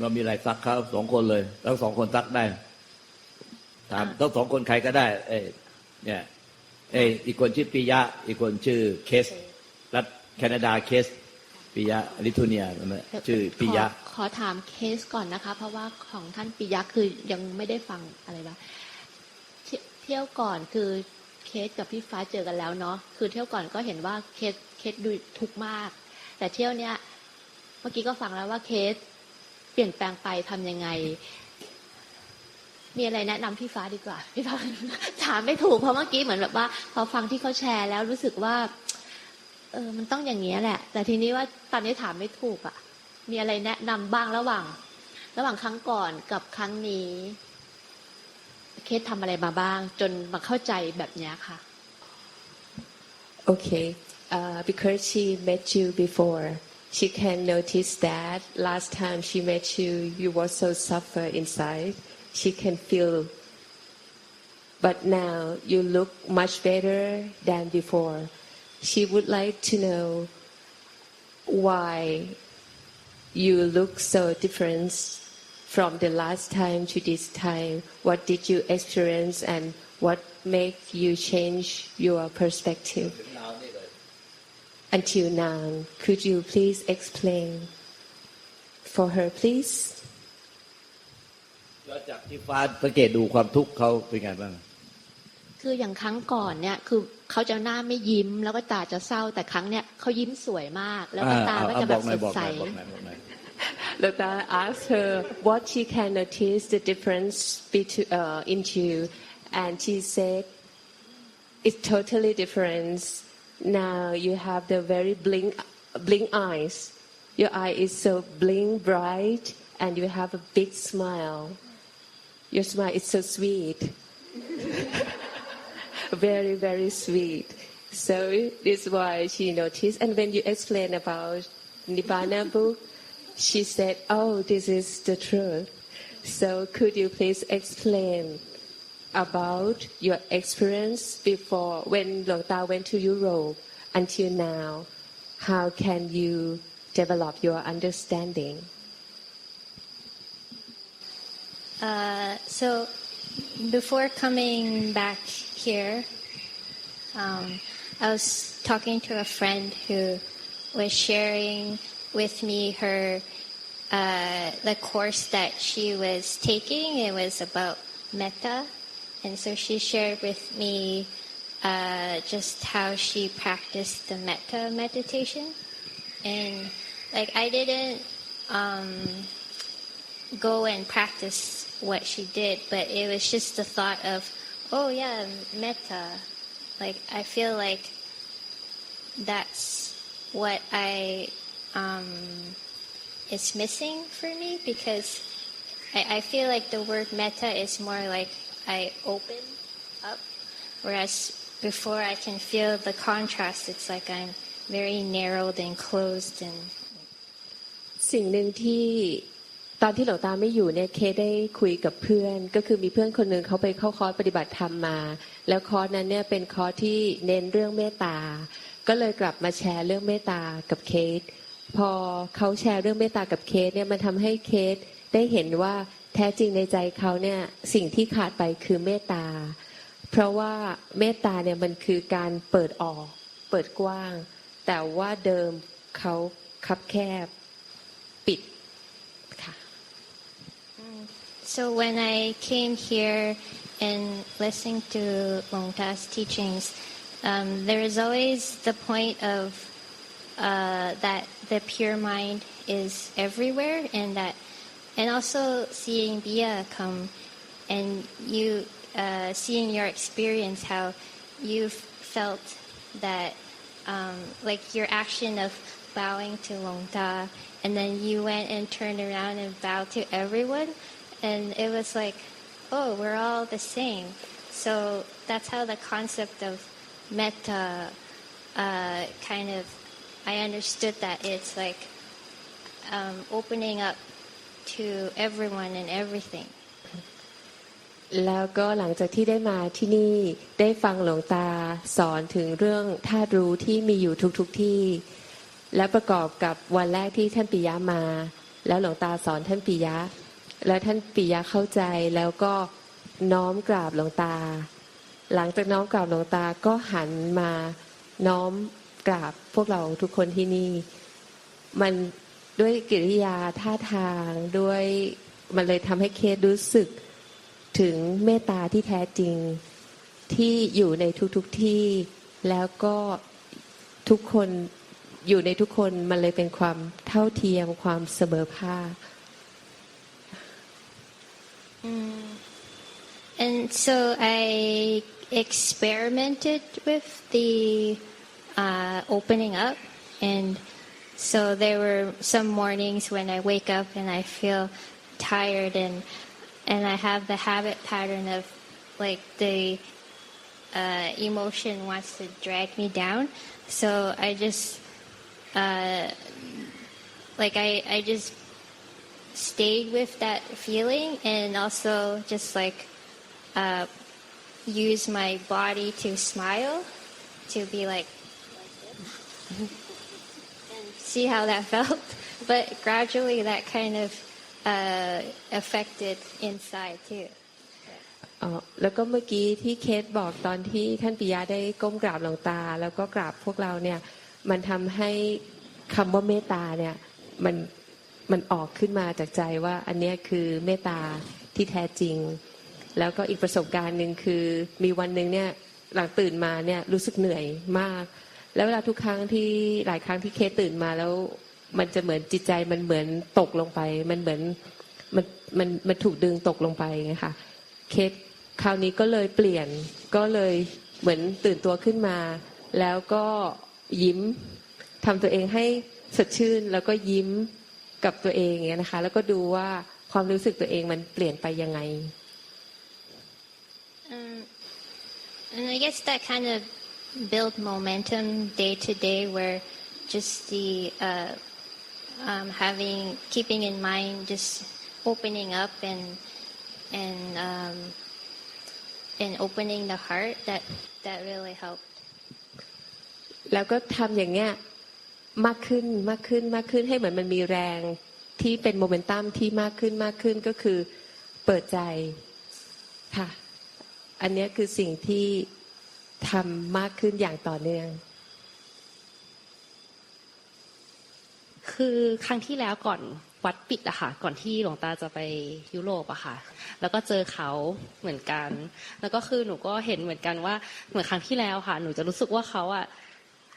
เรามีอะไรซักเขาสองคนเลยทั้งสองคนซักได้ถามทั้งสองคนใครก็ได้ เอ้ยเนี่ยเอ้ยอีกคนชื่อปิยะ อีกคนชื่อเคส รัฐแคนาดาเคสปิยะลิทัวเนียชื่อปิยะขอขอถามเคสก่อนนะคะ เพราะว่าของท่านปิยะคือยังไม่ได้ฟังอะไรวะเที่เที่ยวก่อนคือเคสกับพี่ฟ้าเจอกันแล้วเนาะคือเที่ยวก่อนก็เห็นว่าเคสเคสดูทุกข์มาก แต่เที่ยวเนี้ยเมื่อกี้ก็ฟังแล้วว่าเคสเปลี่ยนแปลงไปทำยังไง มีอะไรแนะนำพี่ฟ้าดีกว่าพี่ฟ้าถามไม่ถูกเพราะเมื่อกี้เหมือนแบบว่า พอฟังที่เขาแชร์แล้วรู้สึกว่า เออมันต้องอย่างนี้แหละ แต่ทีนี้ว่าตอนนี้ถามไม่ถูกอะ่ะ มีอะไรแนะนำบ้างระหว่าง ระหว่างครั้งก่อนกับครั้งนี้เคสทำอะไรมาบ้าง จนมาเข้าใจแบบนี้ค่ะ Okay, uh, because she met you before, she can notice that last time she met you, you were so suffer inside. She can feel, but now you look much better than before. She would like to know why you look so different from the last time to this time. What did you experience and what made you change your perspective? Until now. Could you please explain for her, please? แล้วจากที่ฟ้าสังเกตดูความทุกข์เขาเป็นไงบ้าง คืออย่างครั้งก่อนเนี่ย คือเขาจะหน้าไม่ยิ้ม แล้วก็ตาจะเศร้า แต่ครั้งเนี้ยเขายิ้มสวยมาก แล้วก็ตาก็จะแบบสดใส Lola asked her what she can notice the difference between uh, into, and she said it's totally different. Now you have the very blink, blink eyes. Your eye is so blink bright, and you have a big smile. Your smile is so sweet. very, very sweet. So this is why she noticed. And when you explain about Nibbana book, she said, "Oh, this is the truth." So could you please explain about your experience before when Luang Ta went to Europe until now? How can you develop your understanding? Uh, so before coming back here, um, I was talking to a friend who was sharing with me her uh, the course that she was taking. It was about metta, and so she shared with me uh, just how she practiced the metta meditation, and like I didn't. Um, go and practice what she did, but it was just the thought of, oh yeah, metta. Like I feel like that's what I um, is missing for me because I, I feel like the word metta is more like I open up, whereas before I can feel the contrast. It's like I'm very narrowed and closed and สิ่งหนึ่งที่ตอนที่หลวงตาไม่อยู่เนี่ยเคได้คุยกับเพื่อน ก็คือมีเพื่อนคนหนึ่งเขาไปเข้าคอร์สปฏิบัติธรรมมา แล้วคอร์สนั้นเนี่ยเป็นคอร์สที่เน้นเรื่องเมตตา ก็เลยกลับมาแชร์เรื่องเมตตากับเคสพอเขาแชร์เรื่องเมตตากับเคสเนี่ยมันทำให้เคสได้เห็นว่า แท้จริงในใจเขาเนี่ยสิ่งที่ขาดไปคือเมตตา เพราะว่าเมตตาเนี่ยมันคือการเปิดออก เปิดกว้าง แต่ว่าเดิมเขาคับแคบปิดค่ะ So when I came here and listening to Long Ta's teachings, um, there is always the point of uh, that the pure mind is everywhere, and that, and also seeing Bia come, and you uh, seeing your experience, how you felt that, um, like your action of bowing to Long Ta, and then you went and turned around and bowed to everyone and it was like, oh, we're all the same. So that's how the concept of metta uh, kind of, I understood that it's like um, opening up to everyone and everything. แล้วก็หลังจากที่ได้มาที่นี่ได้ฟังหลวงตาสอนถึงเรื่องธาตุรู้ที่มีอยู่ทุกๆทที่ และประกอบกับวันแรกที่ท่านปิยะมา แล้วหลวงตาสอนท่านปิยะ แล้วท่านปิยะเข้าใจแล้วก็น้อมกราบหลวงตา หลังจากน้อมกราบหลวงตาก็หันมาน้อมกราบพวกเราทุกคนที่นี่ มัน ด้วยกิริยาท่าทางด้วยมันเลยทำให้เคสรู้สึกถึงเมตตาที่แท้จริงที่อยู่ในทุกๆทที่ แล้วก็ทุกคนอยู่ในทุกคนมันเลยเป็นความเท่าเทียมความเสมอภาค And so I experimented with the uh, opening up, and so there were some mornings when I wake up and I feel tired, and and I have the habit pattern of like the uh, emotion wants to drag me down, so I just uh, like I I just stayed with that feeling and also just like uh, use my body to smile to be like see how that felt but gradually that kind of uh, affected inside too อแล้วก็เมื่อกี้ที่เคสบอกตอนที่ท่านปิยะได้ก้มกราบหลวงตา แล้วก็กราบพวกเราเนี่ยมันทำให้คำว่าเมตตาเนี่ยมันมันออกขึ้นมาจากใจว่าอันเนี้ยคือเมตตาที่แท้จริง แล้วก็อีกประสบการณ์หนึ่งคือมีวันหนึ่งเนี่ยหลังตื่นมาเนี่ยรู้สึกเหนื่อยมาก แล้วเวลาทุกครั้งที่หลายครั้งที่เคสตื่นมาแล้ว มันจะเหมือนจิตใจมันเหมือนตกลงไป มันเหมือนมันมันมันถูกดึงตกลงไปไงค่ะเคสคราวนี้ก็เลยเปลี่ยนก็เลยเหมือนตื่นตัวขึ้นมา แล้วก็ยิ้มทำตัวเองให้สดชื่น แล้วก็ยิ้มกับตัวเองอย่างเงี้ยนะคะ แล้วก็ดูว่าความรู้สึกตัวเองมันเปลี่ยนไปยังไง Um, and I guess that kind of build momentum day to day, where just the uh, um, having keeping in mind just opening up and and um, and opening the heart that that really helped. แล้วก็ทำอย่างเงี้ยมากขึ้นมากขึ้นมากขึ้นให้เหมือนมันมีแรงที่เป็นโมเมนตัมที่มากขึ้นมากขึ้นก็คือเปิดใจค่ะอันนี้คือสิ่งที่ ทำมากขึ้นอย่างต่อเนื่อง คือครั้งที่แล้วก่อนวัดปิดอะค่ะ ก่อนที่หลวงตาจะไปยุโรปอะค่ะ แล้วก็เจอเขาเหมือนกัน แล้วก็คือหนูก็เห็นเหมือนกันว่าเหมือนครั้งที่แล้วค่ะ หนูจะรู้สึกว่าเขาอะ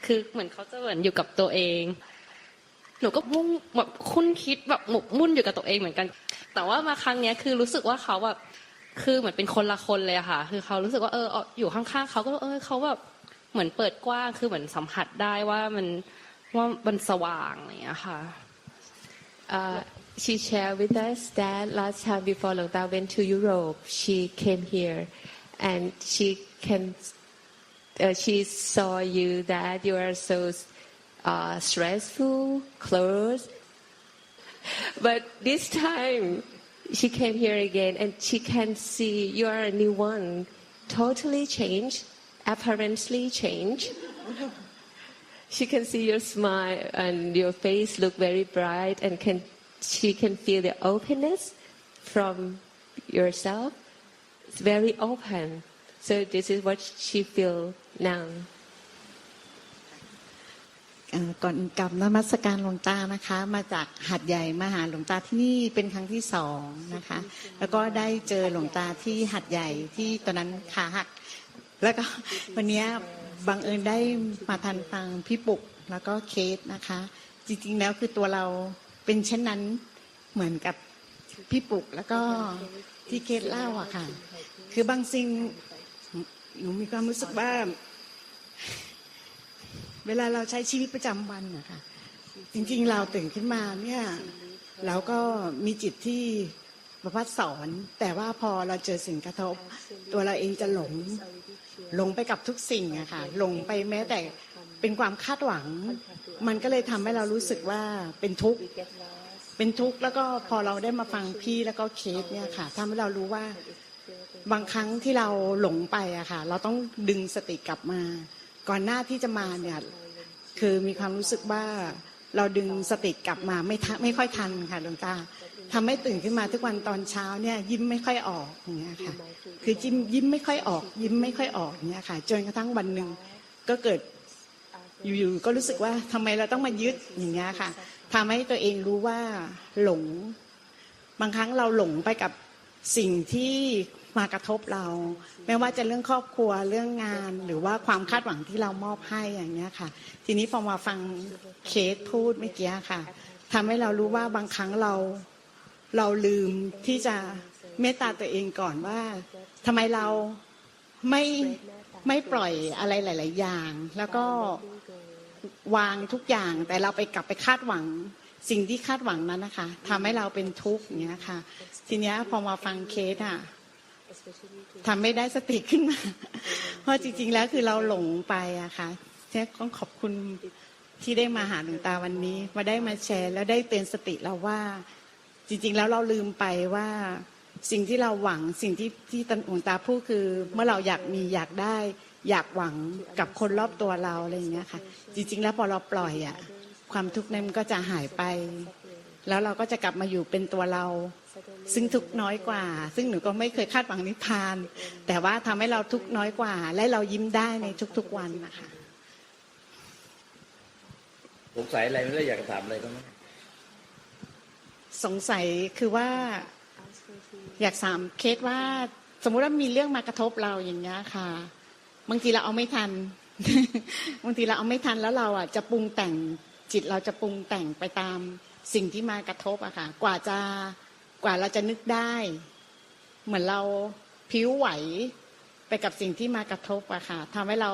คือเหมือนเขาจะเหมือนอยู่กับตัวเอง หนูก็มุ่งแบบคุ้นคิดแบบหมกมุ่นอยู่กับตัวเองเหมือนกัน แต่ว่ามาครั้งเนี้ยคือรู้สึกว่าเขาแบบ คือเหมือนเป็นคนละคนเลยอะค่ะ คือเขารู้สึกว่าเอออยู่ข้างๆเขาก็เออเขาแบบเหมือนเปิดกว้างคือเหมือนสัมผัสได้ว่ามันว่ามันสว่างอะไรอย่างเงี้ยค่ะ she shared with us that last time before Long Da went to Europe, she came here, and she can, uh, she saw you that you are so uh, stressful, close. But this time, she came here again and she can see you are a new one, totally changed, apparently changed. she can see your smile and your face look very bright and can she can feel the openness from yourself. It's very open. So this is what she feel now. ก่อนกลับนมัสการหลวงตานะคะ มาจากหัดใหญ่มาหาหลวงตาที่นี่เป็นครั้งที่สองนะคะ แล้วก็ได้เจอหลวงตาที่หัดใหญ่ที่ตอนนั้นขาหัก แล้วก็วันนี้บังเอิญได้มาทันฟังพี่ปุกแล้วก็เคสนะคะ จริงๆแล้วคือตัวเราเป็นเช่นนั้นเหมือนกับพี่ปุกแล้วก็ที่เคสเล่าอะค่ะ คือบางสิ่งหนูมีความรู้สึกว่า เวลาเราใช้ชีวิตประจำวันนะคะจริงๆเราตื่นขึ้นมาเนี่ยเราก็มีจิตที่ประพัดสอน แต่ว่าพอเราเจอสิ่งกระทบ ตัวเราเองจะหลงหลงไปกับทุกสิ่งอะค่ะหลงไปแม้แต่เป็นความคาดหวัง มันก็เลยทำให้เรารู้สึกว่าเป็นทุกข์เป็นทุกข์แล้วก็พอเราได้มาฟังพี่แล้วก็เคสเนี่ยค่ะทำให้เรารู้ว่าบางครั้งที่เราหลงไปอะค่ะ เราต้องดึงสติกลับมา ก่อนหน้าที่จะมาเนี่ยคือมีความรู้สึกว่าเราดึงสติกลับมาไม่ทันไม่ค่อยทันค่ะหลวงตาทำให้ตื่นขึ้นมาทุกวันตอนเช้าเนี่ยยิ้มไม่ค่อยออกอย่างเงี้ยค่ะ คือจิ้มยิ้มไม่ค่อยออก ยิ้มไม่ค่อยออกอย่างเงี้ยค่ะ จนกระทั่งวันหนึ่งก็เกิดอยู่ๆก็รู้สึกว่าทำไมเราต้องมายึดอย่างเงี้ยค่ะทำให้ตัวเองรู้ว่าหลง บางครั้งเราหลงไปกับสิ่งที่ มากระทบเรา ไม่ว่าจะเรื่องครอบครัวเรื่องงานหรือว่าความคาดหวังที่เรามอบให้อย่างเงี้ยค่ะ ทีนี้พอมาฟังเคสพูดเมื่อกี้ค่ะทำให้เรารู้ว่าบางครั้งเราเราลืมที่จะเมตตาตัวเองก่อนว่าทำไมเราไม่ไม่ปล่อยอะไรหลาย ๆ อย่าง แล้วก็วางทุกอย่างแต่เราไปกลับไปคาดหวังสิ่งที่คาดหวังนั้นนะคะทำให้เราเป็นทุกข์อย่างเงี้ยค่ะ ทีเนี้ยพอมาฟังเคสอะ ทำไม่ได้สติขึ้นมา เพราะจริง ๆ แล้วคือเราหลงไปอะค่ะเนี่ยต้องขอบคุณที่ได้มาหาหลวงตาวันนี้ มาได้มาแชร์แล้วได้เตือนสติเราว่า จริง ๆ แล้วเราลืมไปว่าสิ่งที่เราหวังสิ่งที่ที่ตันหลวงตาพูดคือ เมื่อเราอยากมีอยากได้ อยากหวังกับคนรอบตัวเราอะไรอย่างเงี้ยค่ะ จริง ๆ แล้วพอเราปล่อยอะความทุกข์นั้นมันก็จะหายไป แล้วเราก็จะกลับมาอยู่เป็นตัวเรา ซึ่งทุกข์น้อยกว่า ซึ่งหนูก็ไม่เคยคาดหวังนิพพาน แต่ว่าทำให้เราทุกข์น้อยกว่า และเรายิ้มได้ในทุกๆวันนะคะสงสัยอะไรไม่ได้อยากจะถามอะไรก็ไหมสงสัยคือว่า อยากถามเคสว่า สมมุติว่ามีเรื่องมากระทบเราอย่างเงี้ยค่ะบางทีเราเอาไม่ทันบางทีเราเอาไม่ทันแล้วเราอะจะปรุงแต่งจิตเราจะปรุงแต่งไปตามสิ่งที่มากระทบอะค่ะ กว่าจะ กว่าเราจะนึกได้ เหมือนเราผิวไหวไปกับสิ่งที่มากระทบอะค่ะทำให้เรา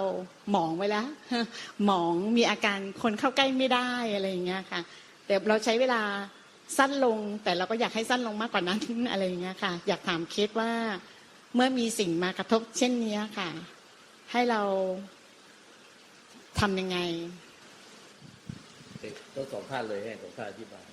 หมองไว้แล้วหมองมีอาการคนเข้าใกล้ไม่ได้อะไรอย่างเงี้ยค่ะ แต่เราใช้เวลาสั้นลง แต่เราก็อยากให้สั้นลงมากกว่านั้นอะไรอย่างเงี้ยค่ะ อยากถามเคสว่าเมื่อมีสิ่งมากระทบ เช่นนี้ค่ะ ให้เราทำยังไงต้องสองท่านเลยให้สองท่านอธิบาย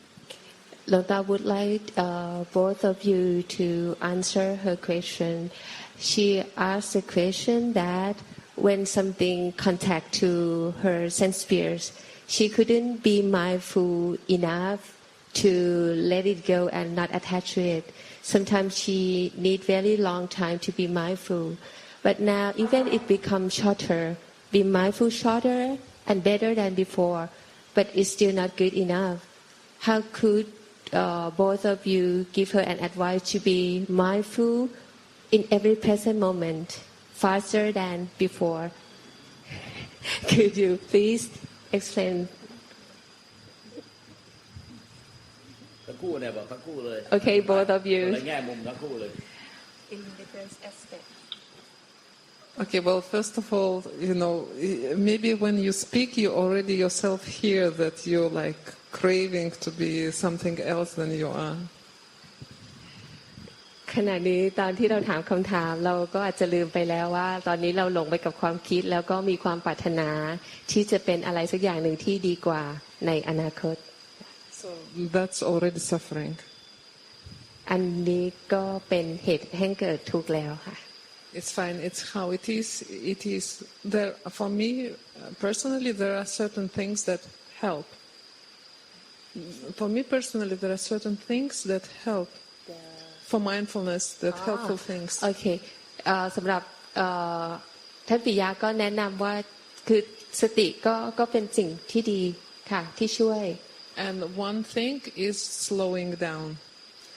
Lota would like uh, both of you to answer her question. She asked the question that when something contact to her sense spheres, she couldn't be mindful enough to let it go and not attach to it. Sometimes she need very long time to be mindful. But now even it becomes shorter, be mindful shorter and better than before, but it's still not good enough. How could uh, both of you give her an advice to be mindful in every present moment, faster than before. Could you please explain? Okay, both of you. In different aspects. Okay, well, first of all, you know, maybe when you speak, you already yourself hear that you're like craving to be something else than you are. ขณะนี้ตอนที่เราถามคำถาม เราก็อาจจะลืมไปแล้วว่า ตอนนี้เราหลงไปกับความคิดแล้วก็มีความปรารถนา ที่จะเป็นอะไรสักอย่างหนึ่งที่ดีกว่าในอนาคต So that's already suffering. อันนี้ก็เป็นเหตุให้เกิดทุกข์แล้วค่ะ It's fine. It's how it is. It is there for me uh, personally. There are certain things that help. For me personally, there are certain things that help for mindfulness. That helpful things. โอเคเอ่อสำหรับเอ่อท่านปิยะก็แนะนำว่าคือสติก็ก็เป็นสิ่งที่ดีค่ะที่ช่วย And one thing is slowing down.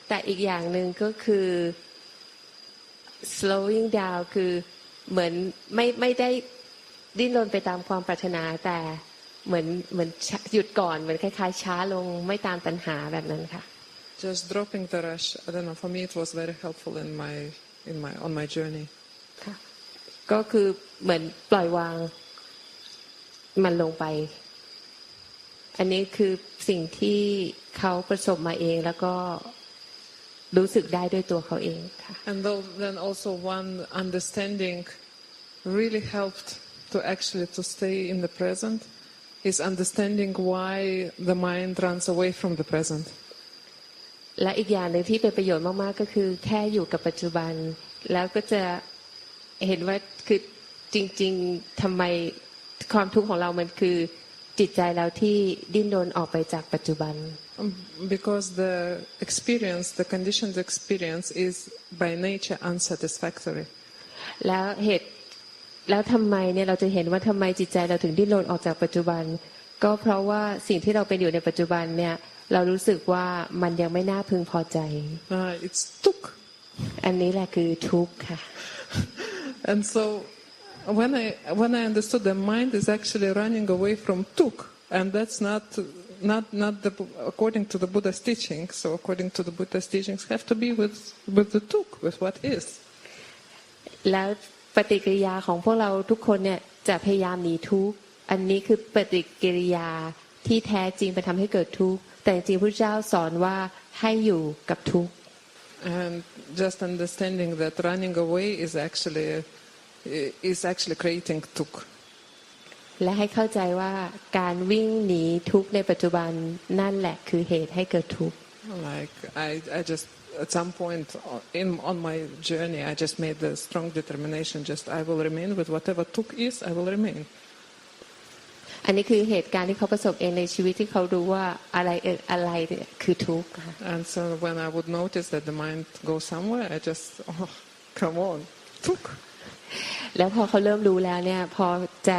แต่อีกอย่างหนึ่งก็คือ slowing down คือเหมือนไม่ไม่ได้ดิ้นรนไปตามความปรารถนาแต่ เหมือนเหมือนช้าหยุดก่อนเหมือนคล้ายๆช้าลงไม่ตามตัณหาแบบนั้นค่ะ Just dropping the rush. I don't know. For me, it was very helpful in my in my on my journey. ค่ะก็คือเหมือนปล่อยวางมันลงไป อันนี้คือสิ่งที่เขาประสบมาเองแล้วก็รู้สึกได้ด้วยตัวเขาเองค่ะ And though, then also one understanding really helped to actually to stay in the present is understanding why the mind runs away from the present. และอีกอย่างหนึ่งที่เป็นประโยชน์มากๆก็คือแค่อยู่กับปัจจุบัน แล้วก็จะเห็นว่าคือจริง ๆทำไมความทุกข์ของเรามันคือจิตใจเราที่ดิ้นรนออกไปจากปัจจุบัน Um, Because the experience, the conditioned experience is by nature unsatisfactory. แล้วเหตุ แล้วทำไมเนี่ยเราจะเห็นว่าทำไมจิตใจเราถึงดิ้นรนออกจากปัจจุบัน ก็เพราะว่าสิ่งที่เราเป็นอยู่ในปัจจุบันเนี่ย เรารู้สึกว่ามันยังไม่น่าพึงพอใจ Uh, it's tuk. อันนี้แหละคือทุกข์ค่ะ And so when I, when I understood the mind is actually running away from tuk, and that's not, not, not the, according to the Buddha's teaching. So according to the Buddha's teachings, have to be with, with the tuk, with what is. แล้ว ปฏิกิริยาของพวกเราทุกคนเนี่ยจะพยายามหนีทุกข์อันนี้คือปฏิกิริยาที่แท้จริงไปทำให้เกิดทุกข์แต่จริงๆพระเจ้าสอนว่าให้อยู่กับทุกข์ And just understanding that running away is actually, is actually creating tuk. และให้เข้าใจว่าการวิ่งหนีทุกข์ในปัจจุบันนั่นแหละคือเหตุให้เกิดทุกข์ Like I, I just at some point in on my journey, I just made the strong determination. Just I will remain with whatever tuk is. I will remain. อันนี้คือเหตุการณ์ที่เขาประสบเองในชีวิตที่เขารู้ว่าอะไรเอ่ออะไรเนี่ยคือทุกข์ค่ะ And so when I would notice that the mind goes somewhere, I just oh, come on, tuk. แล้วพอเขาเริ่มรู้แล้วเนี่ย พอใจ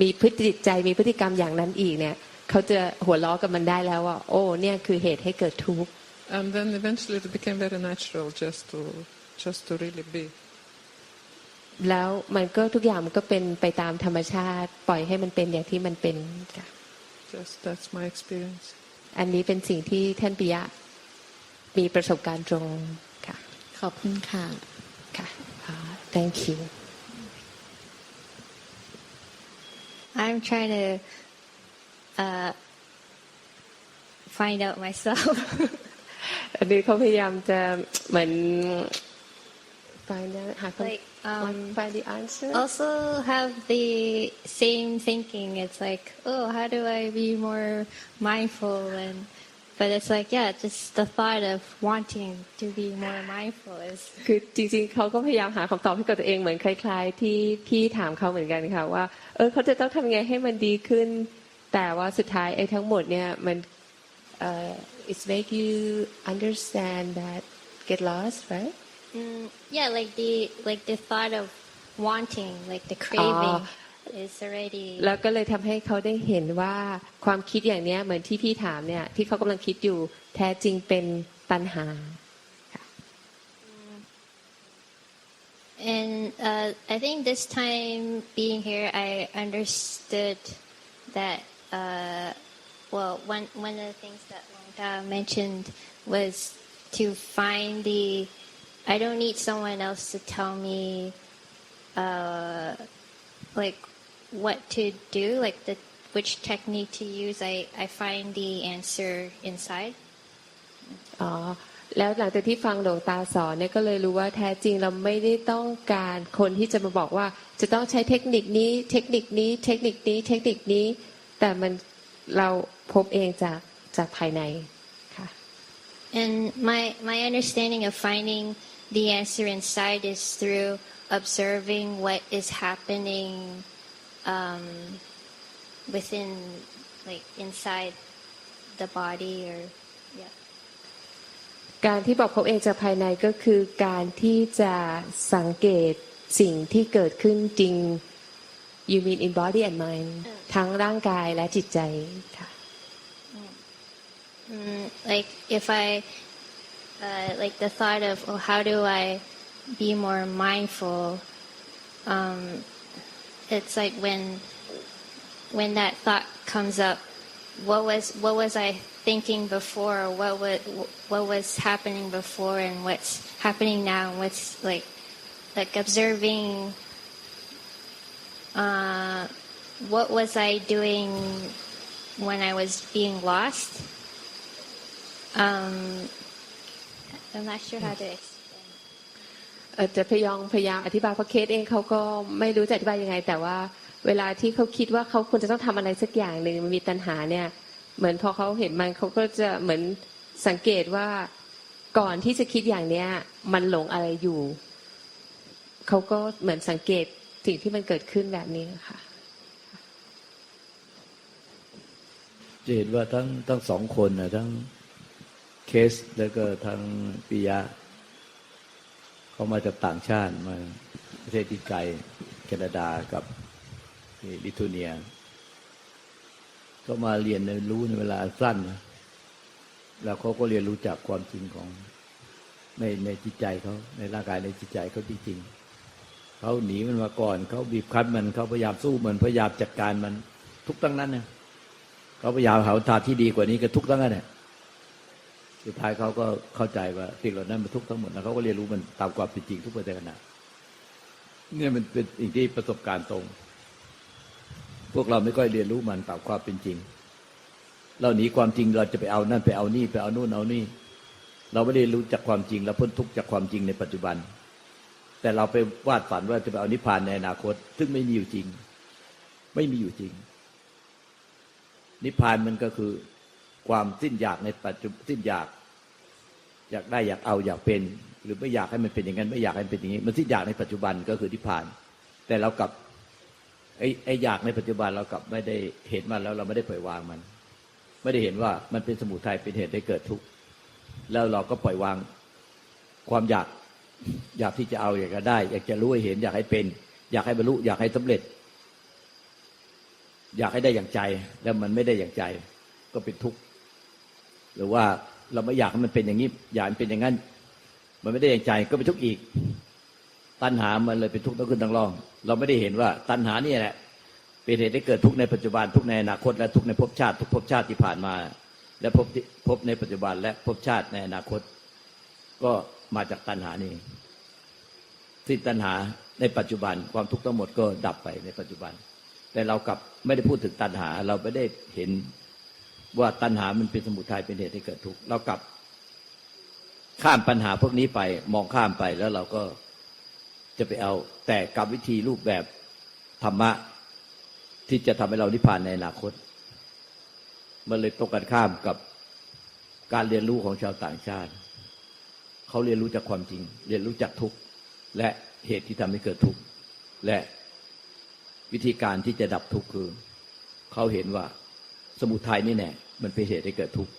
มีพฤติใจมีพฤติกรรมอย่างนั้นอีกเนี่ย เขาจะหัวล้อกับมันได้แล้วว่าโอ้เนี่ยคือเหตุให้เกิดทุกข์ And then eventually it became very natural just to just to really be. แล้วมันก็ทุกอย่างมันก็เป็นไปตามธรรมชาติ ปล่อยให้มันเป็นอย่างที่มันเป็นค่ะ Just that's my experience. อันนี้เป็นสิ่งที่ท่านปิยะมีประสบการณ์ตรงค่ะ ขอบคุณค่ะค่ะอ่า thank you I'm trying to uh, find out myself. อันนี้เขาพยายามจะเหมือน find out หาคำ Like, um, find the answer also have the same thinking. It's like, oh, how do I be more mindful? And but it's like, yeah, just the thought of wanting to be more mindful is คือจริงๆเขาก็พยายามหาคำตอบให้กับตัวเองเหมือนคล้าย ๆ ที่พี่ถามเขาเหมือนกันค่ะว่าเออเขาจะต้องทำไงให้มันดีขึ้น แต่ว่าสุดท้ายไอ้ทั้งหมดเนี่ยมันเอ่อ it's make you understand that get lost right mm, yeah, like the like the thought of wanting, like the craving, is already แล้วก็เลยทำให้เขาได้เห็นว่าความคิดอย่างเนี้ยเหมือนที่พี่ถามเนี่ยที่เขากำลังคิดอยู่แท้จริงเป็นตัณหา And uh, I think this time being here, I understood that. Uh, well, one one of the things that Longda mentioned was to find the. I don't need someone else to tell me, uh, like, what to do, like the which technique to use. I I find the answer inside. อ๋อแล้วหลังจากที่ฟังหลวงตาสอนเนี่ยก็เลยรู้ว่าแท้จริงเราไม่ได้ต้องการคนที่จะมาบอกว่า จะต้องใช้เทคนิคนี้ เทคนิคนี้ เทคนิคนี้ เทคนิคนี้ แต่มันเราพบเองจากจากภายในค่ะ And my my understanding of finding the answer inside is through observing what is happening um, within, like inside the body, or yeah. การที่บอกพบเองจากภายในก็คือการที่จะสังเกตสิ่งที่เกิดขึ้นจริง you mean in body and mind ทั้งร่างกายและจิตใจค่ะ Mm, like if I uh, like the thought of oh how do I be more mindful um, it's like when when that thought comes up what was what was I thinking before what was what was happening before and what's happening now and what's like like observing uh, what was I doing when I was being lost um, I'm not sure how to explain. เอ่อจะพยายามพยายามอธิบายเพราะเคสเองเขาก็ไม่รู้จะอธิบายยังไง แต่ว่าเวลาที่เขาคิดว่าเขาควรจะต้องทำอะไรสักอย่างหนึ่งมันมีตัณหาเนี่ย เหมือนพอเขาเห็นมันเขาก็จะเหมือนสังเกตว่าก่อนที่จะคิดอย่างเนี้ย มันหลงอะไรอยู่เขาก็เหมือนสังเกต สิ่งที่มันเกิดขึ้นแบบนี้ค่ะจะเห็นว่าทั้งทั้งสองคนนะทั้งเคสแล้วก็ทั้งปิยะเขามาจากต่างชาติมาประเทศที่ไกลแคนาดากับลิทัวเนีย ก็มาเรียนในรู้ในเวลาสั้นนะแล้วเขาก็เรียนรู้จากความจริงของในในจิตใจเขาในร่างกายในจิตใจเขาจริงๆ เขาหนีมันมาก่อน เขาบีบคั้นมันเขาพยายามสู้มันพยายามจัดการมันทุกตั้งนั้นเนี่ยเขาพยายามหาทางที่ดีกว่านี้ก็ทุกตั้งนั้นเนี่ยสุดท้ายเขาก็เข้าใจว่าสิ่งเหล่านั้นมันทุกทั้งหมดแล้วเขาก็เรียนรู้มันตามความเป็นจริงทุกประเด็นะเนี่ยมันเป็นสิ่งที่ประสบการณ์ตรง พวกเราไม่ค่อยเรียนรู้มันตามความเป็นจริง เราหนีความจริงเราจะไปเอานั่นไปเอานี่ไปเอานู่นเอานี่ เราไม่ได้รู้จักความจริงเราพ้นทุกจากความจริงในปัจจุบัน แต่เราไปวาดฝันว่าจะไปเอานิพพานในอนาคต ซึ่งไม่มีอยู่จริง ไม่มีอยู่จริง นิพพานมันก็คือความสิ้นอยากในปัจจุบันสิ้นอยาก อยากได้อยากเอาอยากเป็น หรือไม่อยากให้มันเป็นอย่างนั้นไม่อยากให้มันเป็นอย่างนี้ มันสิ้นอยากในปัจจุบันก็คือนิพพาน แต่เรากลับไอ้ไอ้อยากในปัจจุบันเรากลับไม่ได้เห็นมันแล้วเราไม่ได้ปล่อยวางมัน ไม่ได้เห็นว่ามันเป็นสมุทัยเป็นเหตุให้เกิดทุกข์แล้วเราก็ปล่อยวางความอยาก อยากที่จะเอาอยากจะได้ อยากจะรู้ให้เห็น อยากให้เป็น อยากให้บรรลุ อยากให้สำเร็จ อยากให้ได้อย่างใจ แล้วมันไม่ได้อย่างใจ ก็เป็นทุกข์หรือว่าเราไม่อยากให้มันเป็นอย่างนี้อยากให้มันเป็นอย่างนั้น มันไม่ได้อย่างใจก็เป็นทุกข์อีก ตัณหามันเลยเป็นทุกข์ต้องขึ้นต้องร่อง เราไม่ได้เห็นว่า ตัณหานี่แหละ เป็นเหตุให้เกิดทุกข์ในปัจจุบันทุกข์ในอนาคตและทุกข์ในภพชาติ ทุกภพชาติที่ผ่านมา และภพภพในปัจจุบันและภพชาติในอนาคต ก็ มาจากตัณหานี่สิ้นตัณหาในปัจจุบันความทุกข์ทั้งหมดก็ดับไปในปัจจุบัน แต่เรากลับไม่ได้พูดถึงตัณหา เราไม่ได้เห็นว่าตัณหามันเป็นสมุทัยเป็นเหตุให้เกิดทุกข์เรากลับข้ามปัญหาพวกนี้ไปมองข้ามไปแล้วเราก็จะไปเอาแต่กับวิธีรูปแบบธรรมะที่จะทำให้เรานิพพานในอนาคต มันเลยตรงกันข้ามกับการเรียนรู้ของชาวต่างชาติ เขาเรียนรู้จากความจริง เรียนรู้จากทุกข์และเหตุที่ทำให้เกิดทุกข์และวิธีการที่จะดับทุกข์คือ เขาเห็นว่าสมุทัยนี่แน่มันเป็นเหตุให้เกิดทุกข์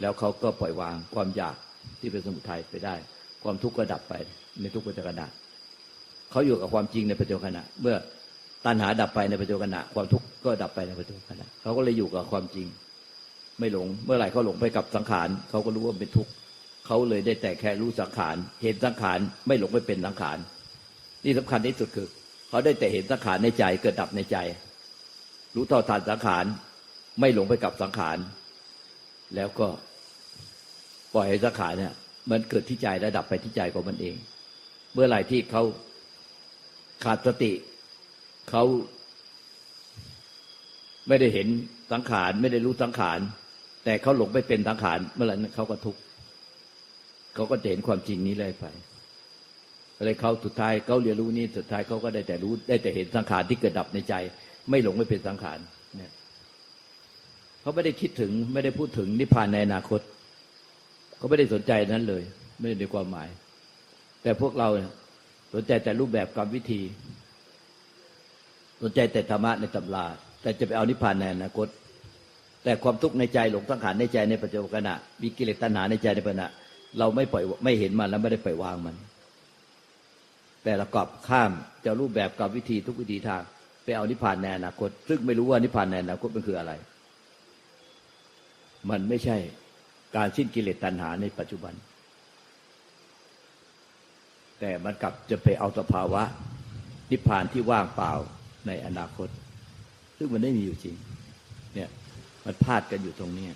แล้วเขาก็ปล่อยวางความอยากที่เป็นสมุทัยไปได้ ความทุกข์ก็ดับไปในทุกปัจจุบันเขาอยู่กับความจริงในปัจจุบันเมื่อตัณหาดับไปในปัจจุบันความทุกข์ก็ดับไปในปัจจุบันเขาก็เลยอยู่กับความจริง ไม่หลง เมื่อไหร่เขาหลงไปกับสังขารเขาก็รู้ว่าเป็นทุกข์ เขาเลยได้แต่แค่รู้สังขาร เห็นสังขารไม่หลงไปเป็นสังขาร นี่สำคัญที่สุดคือ เขาได้แต่เห็นสังขารในใจเกิดดับในใจ รู้เท่าทานสังขาร ไม่หลงไปกับสังขาร แล้วก็ปล่อยให้สังขารเนี่ย มันเกิดที่ใจและดับไปที่ใจของมันเอง เมื่อไหร่ที่เขาขาดสติเขาไม่ได้เห็นสังขาร ไม่ได้รู้สังขาร แต่เขาหลงไปเป็นสังขารเมื่อไหร่นั้นเขาก็ทุกข์ เขาก็จะเห็นความจริงนี้เลยไปอะไรเขาสุดท้ายเขาเรียนรู้นี้สุดท้ายเขาก็ได้แต่รู้ได้แต่เห็นสังขารที่เกิดดับในใจ ไม่หลงไม่เป็นสังขารเนี่ยเขาไม่ได้คิดถึงไม่ได้พูดถึงนิพพานในอนาคตเขาไม่ได้สนใจนั้นเลย ไม่ได้ในความหมาย แต่พวกเราสนใจแต่รูปแบบกรรมวิธี สนใจแต่ธรรมะในตำราแต่จะไปเอานิพพานในอนาคต แต่ความทุกข์ในใจหลงสังขารในใจในปัจจุบันขณะมีกิเลสตัณหาในใจในปัจจุบัน เราไม่ปล่อยไม่เห็นมันแล้วไม่ได้ปล่อยวางมัน แต่เรากลับข้ามจะรูปแบบกับวิธีทุกวิธีทาง ไปเอานิพพานในอนาคต ซึ่งไม่รู้ว่านิพพานในอนาคตมันคืออะไร มันไม่ใช่การสิ้นกิเลสตัณหาในปัจจุบัน แต่มันกลับจะไปเอาสภาวะ นิพพานที่ว่างเปล่าในอนาคต ซึ่งมันไม่มีอยู่จริง เนี่ยมันพลาดกันอยู่ตรงนี้